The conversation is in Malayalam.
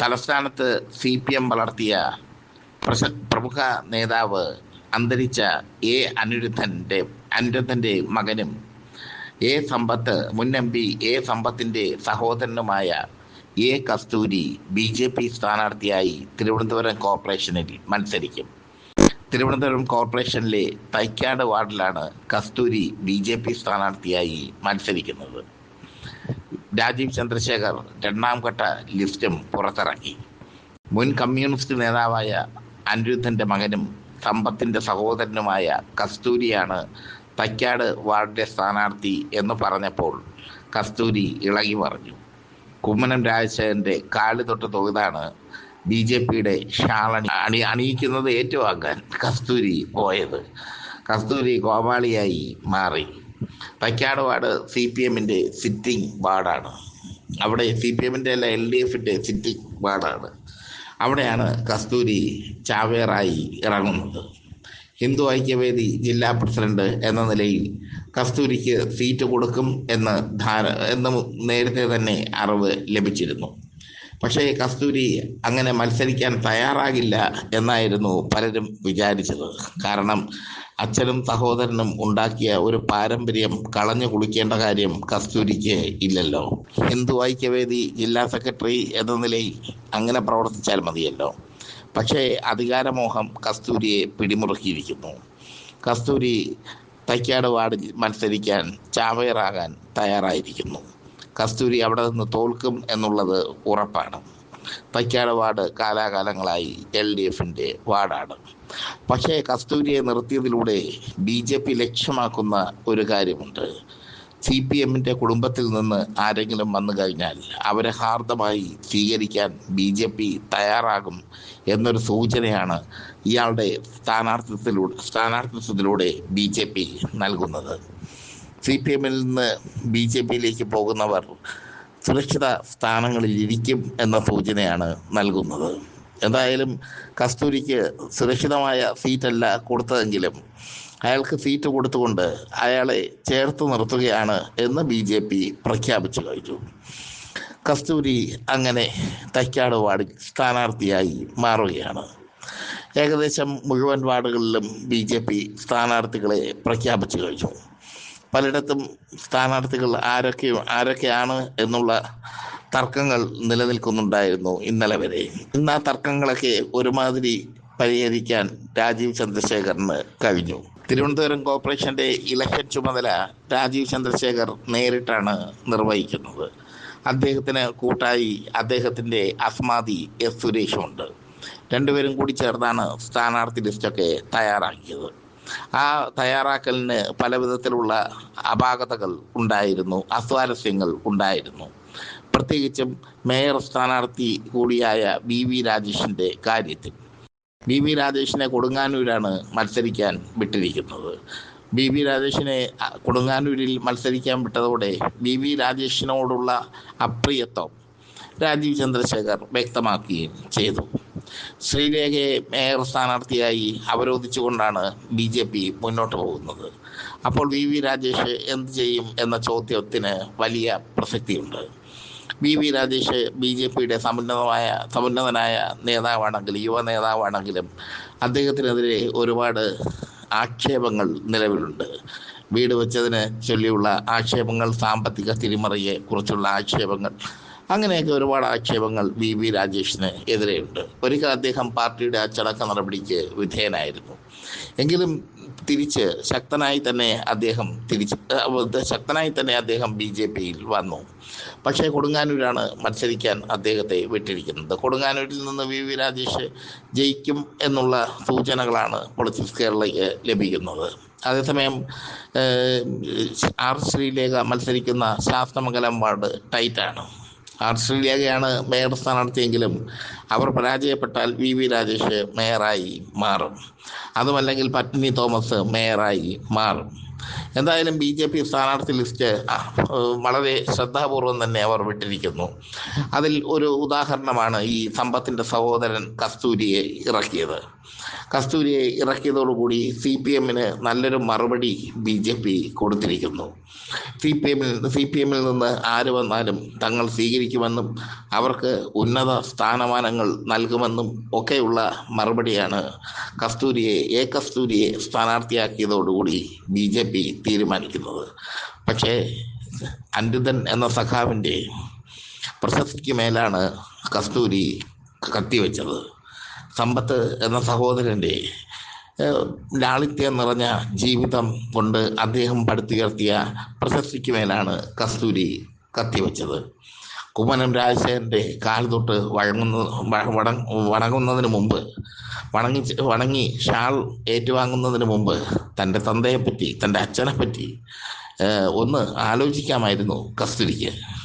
തലസ്ഥാനത്ത് സി പി എം വളർത്തിയ പ്രശ പ്രമുഖ നേതാവ് അന്തരിച്ച എ അനിരുദ്ധന്റെ അനിരുദ്ധന്റെ മകനും എ സമ്പത്ത് മുൻ എം പി എ സമ്പത്തിന്റെ സഹോദരനുമായ A Kasthuri B J P സ്ഥാനാർത്ഥിയായി തിരുവനന്തപുരം കോർപ്പറേഷനിൽ മത്സരിക്കും. തിരുവനന്തപുരം കോർപ്പറേഷനിലെ തൈക്കാട് വാർഡിലാണ് കസ്തൂരി ബി ജെ പി സ്ഥാനാർത്ഥിയായി മത്സരിക്കുന്നത്. രാജീവ് ചന്ദ്രശേഖർ രണ്ടാം ഘട്ട ലിസ്റ്റും പുറത്തിറക്കി മുൻ കമ്മ്യൂണിസ്റ്റ് നേതാവായ അനിരുദ്ധന്റെ മകനും സമ്പത്തിന്റെ സഹോദരനുമായ കസ്തൂരിയാണ് തൈക്കാട് വാർഡിലെ സ്ഥാനാർത്ഥി എന്ന് പറഞ്ഞപ്പോൾ കസ്തൂരി ഇളകി പറഞ്ഞു കുമ്മനം രാജശേഖരന്റെ കാൽ തൊട്ട് തൊഴുതാണ് ബി ജെ പിയുടെ ഷാളണി അണി അണിയിക്കുന്നത് ഏറ്റുവാങ്ങാൻ കസ്തൂരി പോയത്. കസ്തൂരി കോമാളിയായി മാറി. തൈക്കാട് വാർഡ് സി പി എമ്മിന്റെ സിറ്റിംഗ് വാർഡാണ്. അവിടെ സി പി എമ്മിന്റെ അല്ല എൽ ഡി എഫിന്റെ സിറ്റിംഗ് വാർഡാണ്. അവിടെയാണ് കസ്തൂരി ചാവേറായി ഇറങ്ങുന്നത്. ഹിന്ദു ഐക്യവേദി ജില്ലാ പ്രസിഡന്റ് എന്ന നിലയിൽ കസ്തൂരിക്ക് സീറ്റ് കൊടുക്കും എന്ന് ധാര എന്ന് നേരത്തെ തന്നെ അറിവ് ലഭിച്ചിരുന്നു. പക്ഷേ കസ്തൂരി അങ്ങനെ മത്സരിക്കാൻ തയ്യാറാകില്ല എന്നായിരുന്നു പലരും വിചാരിച്ചത്. കാരണം അച്ഛനും സഹോദരനും ഉണ്ടാക്കിയ ഒരു പാരമ്പര്യം കളഞ്ഞു കുളിക്കേണ്ട കാര്യം കസ്തൂരിക്ക് ഇല്ലല്ലോ. ഹിന്ദു ഐക്യവേദി ജില്ലാ സെക്രട്ടറി എന്ന നിലയിൽ അങ്ങനെ പ്രവർത്തിച്ചാൽ മതിയല്ലോ. പക്ഷേ അധികാരമോഹം കസ്തൂരിയെ പിടിമുറുക്കിയിരിക്കുന്നു. കസ്തൂരി തൈക്കാട് വാർഡിൽ മത്സരിക്കാൻ ചാവേറാകാൻ തയ്യാറായിരിക്കുന്നു. കസ്തൂരി അവിടെ നിന്ന് തോൽക്കും എന്നുള്ളത് ഉറപ്പാണ്. തൈക്കാട് വാർഡ് കാലാകാലങ്ങളായി എൽ ഡി എഫിന്റെ വാർഡാണ്. പക്ഷേ കസ്തൂരിയെ നിർത്തിയതിലൂടെ ബി ജെ പി ലക്ഷ്യമാക്കുന്ന ഒരു കാര്യമുണ്ട്. സി പി എമ്മിന്റെ കുടുംബത്തിൽ നിന്ന് ആരെങ്കിലും വന്നു കഴിഞ്ഞാൽ അവരെ ഹാർദമായി സ്വീകരിക്കാൻ ബി ജെ പി തയ്യാറാകും എന്നൊരു സൂചനയാണ് ഇയാളുടെ സ്ഥാനാർത്ഥിത്വത്തിലൂടെ സ്ഥാനാർത്ഥിത്വത്തിലൂടെ ബി ജെ പി നൽകുന്നത്. സി പി എമ്മിൽ നിന്ന് ബി ജെ പിയിലേക്ക് പോകുന്നവർ സുരക്ഷിത സ്ഥാനങ്ങളിൽ ഇരിക്കും എന്ന സൂചനയാണ് നൽകുന്നത്. എന്തായാലും കസ്തൂരിക്ക് സുരക്ഷിതമായ സീറ്റല്ല കൊടുത്തതെങ്കിലും അയാൾക്ക് സീറ്റ് കൊടുത്തുകൊണ്ട് അയാളെ ചേർത്ത് നിർത്തുകയാണ് എന്ന് ബി ജെ പി പ്രഖ്യാപിച്ചു കഴിഞ്ഞു. കസ്തൂരി അങ്ങനെ തൈക്കാട് വാർഡിൽ സ്ഥാനാർത്ഥിയായി മാറുകയാണ്. ഏകദേശം മുഴുവൻ വാർഡുകളിലും ബി ജെ പി സ്ഥാനാർത്ഥികളെ പ്രഖ്യാപിച്ചു കഴിഞ്ഞു. പലയിടത്തും സ്ഥാനാർത്ഥികൾ ആരൊക്കെ ആരൊക്കെയാണ് എന്നുള്ള തർക്കങ്ങൾ നിലനിൽക്കുന്നുണ്ടായിരുന്നു ഇന്നലെ വരെ. ഇന്ന് ആ തർക്കങ്ങളൊക്കെ ഒരുമാതിരി പരിഹരിക്കാൻ രാജീവ് ചന്ദ്രശേഖറിന് കഴിഞ്ഞു. തിരുവനന്തപുരം കോർപ്പറേഷന്റെ ഇലക്ഷൻ ചുമതല രാജീവ് ചന്ദ്രശേഖർ നേരിട്ടാണ് നിർവഹിക്കുന്നത്. അദ്ദേഹത്തിന് കൂട്ടായി അദ്ദേഹത്തിന്റെ അസ്മാതി എസ് സുരേഷുമുണ്ട് രണ്ടുപേരും കൂടി ചേർന്നാണ് സ്ഥാനാർത്ഥി ലിസ്റ്റൊക്കെ തയ്യാറാക്കിയത്. ആ തയ്യാറാക്കലിന് പല വിധത്തിലുള്ള അപാകതകൾ ഉണ്ടായിരുന്നു അസ്വാരസ്യങ്ങൾ ഉണ്ടായിരുന്നു. പ്രത്യേകിച്ചും മേയർ സ്ഥാനാർത്ഥി കൂടിയായ ബി വി രാജേഷിന്റെ കാര്യത്തിൽ. ബി വി രാജേഷിനെ കൊടുങ്ങാനൂരാണ് മത്സരിക്കാൻ വിട്ടിരിക്കുന്നത്. ബി വി രാജേഷിനെ കൊടുങ്ങാനൂരിൽ മത്സരിക്കാൻ വിട്ടതോടെ ബി വി രാജേഷിനോടുള്ള അപ്രിയത്വം രാജീവ് ചന്ദ്രശേഖർ വ്യക്തമാക്കുകയും ചെയ്തു. ശ്രീരേഖയെ മേയർ സ്ഥാനാർത്ഥിയായി അവരോധിച്ചുകൊണ്ടാണ് ബി ജെ പി മുന്നോട്ട് പോകുന്നത്. അപ്പോൾ വി വി രാജേഷ് എന്ത് ചെയ്യും എന്ന ചോദ്യത്തിന് വലിയ പ്രസക്തിയുണ്ട്. V V Rajesh B J പിയുടെ സമുന്നതമായ സമുന്നതനായ നേതാവാണെങ്കിലും യുവ നേതാവാണെങ്കിലും അദ്ദേഹത്തിനെതിരെ ഒരുപാട് ആക്ഷേപങ്ങൾ നിലവിലുണ്ട്. വീട് വെച്ചതിന് ചൊല്ലിയുള്ള ആക്ഷേപങ്ങൾ സാമ്പത്തിക തിരിമറിയെ കുറിച്ചുള്ള ആക്ഷേപങ്ങൾ അങ്ങനെയൊക്കെ ഒരുപാട് ആക്ഷേപങ്ങൾ വി വി രാജേഷിന് എതിരെയുണ്ട്. ഒരിക്കൽ അദ്ദേഹം പാർട്ടിയുടെ അച്ചടക്ക നടപടിക്ക് വിധേയനായിരുന്നു. എങ്കിലും തിരിച്ച് ശക്തനായി തന്നെ അദ്ദേഹം തിരിച്ച് ശക്തനായി തന്നെ അദ്ദേഹം ബി ജെ പിയിൽ വന്നു. പക്ഷേ കൊടുങ്ങാനൂരാണ് മത്സരിക്കാൻ അദ്ദേഹത്തെ വിട്ടിരിക്കുന്നത്. കൊടുങ്ങാനൂരിൽ നിന്ന് വി വി രാജേഷ് ജയിക്കും എന്നുള്ള സൂചനകളാണ് പൊളിറ്റിക്സ് കേരളയ്ക്ക് ലഭിക്കുന്നത്. അതേസമയം ആർ ശ്രീലേഖ മത്സരിക്കുന്ന ശാസ്തമംഗലം വാർഡ് ടൈറ്റാണ്. ആർ മേയർ സ്ഥാനാർത്ഥിയെങ്കിലും അവർ പരാജയപ്പെട്ടാൽ വി. വി. രാജേഷ് മേയറായി മാറും. അതുമല്ലെങ്കിൽ പത്നി തോമസ് മേയറായി മാറും. എന്തായാലും ബി. ജെ. പി സ്ഥാനാർത്ഥി ലിസ്റ്റ് വളരെ ശ്രദ്ധാപൂർവം തന്നെ അവർ വിട്ടിരിക്കുന്നു. അതിൽ ഒരു ഉദാഹരണമാണ് ഈ സമ്പത്തിന്റെ സഹോദരൻ കസ്തൂരിയെ ഇറക്കിയത്. കസ്തൂരിയെ ഇറക്കിയതോടുകൂടി സി പി എമ്മിന് നല്ലൊരു മറുപടി ബി ജെ പി കൊടുത്തിരിക്കുന്നു. സി പി എമ്മിൽ സി പി എമ്മിൽ നിന്ന് ആര് വന്നാലും തങ്ങൾ സ്വീകരിക്കുമെന്നും അവർക്ക് ഉന്നത സ്ഥാനമാനങ്ങൾ നൽകുമെന്നും ഒക്കെയുള്ള മറുപടിയാണ് കസ്തൂരിയെ എ കസ്തൂരിയെ സ്ഥാനാർത്ഥിയാക്കിയതോടുകൂടി ബി ജെ പി തീരുമാനിക്കുന്നത്. പക്ഷേ അനിരുദ്ധൻ എന്ന സഖാവിന്റെ പ്രശസ്തിക്ക് മേലാണ് കസ്തൂരി കത്തിവെച്ചത്. സമ്പത്ത് എന്ന സഹോദരന്റെ ലാളിത്യം നിറഞ്ഞ ജീവിതം കൊണ്ട് അദ്ദേഹം പടുത്തുയർത്തിയ പ്രശസ്തിക്ക് മേലാണ് കസ്തൂരി കത്തിവെച്ചത്. കുമ്മനം രാജശേഖരന്റെ കാൽ തൊട്ട് വഴങ്ങുന്ന വട- വണങ്ങുന്നതിന് മുമ്പ് വണങ്ങി വണങ്ങി ഷാൾ ഏറ്റുവാങ്ങുന്നതിന് മുമ്പ് തന്റെ തന്തയെപ്പറ്റി തന്റെ അച്ഛനെപ്പറ്റി ഒന്ന് ആലോചിക്കാമായിരുന്നു കസ്തൂരിക്ക്.